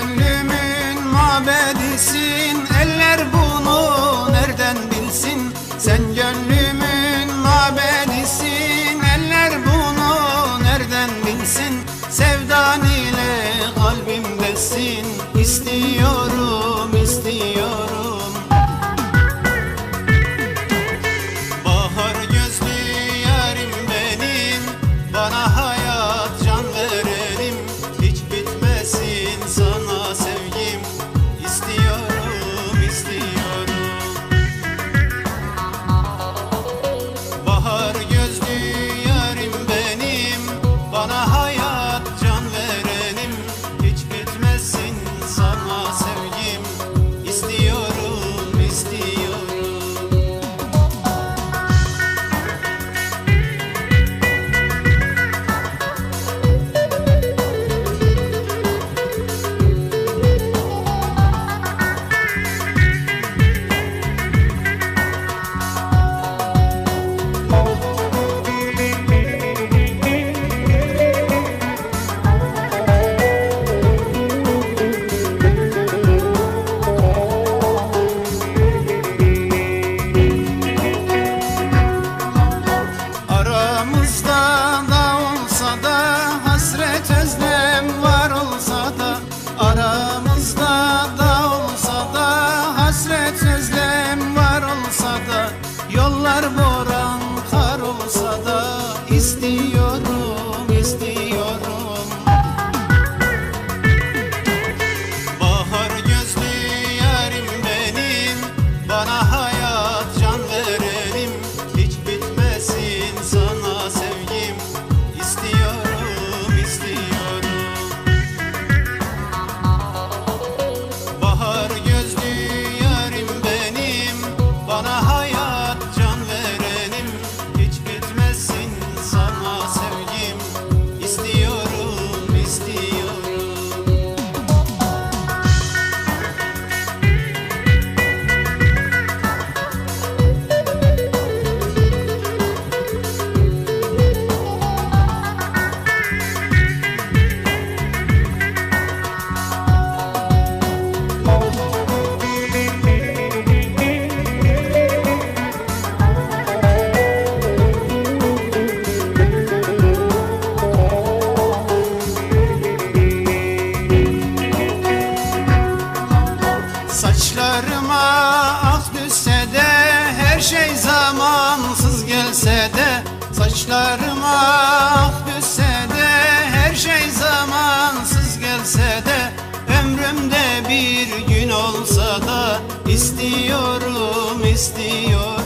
Gönlümün mabedisin. on a Saçlarım ah düşse de Her şey zamansız gelse de Ömrümde bir gün olsa da istiyorum istiyorum.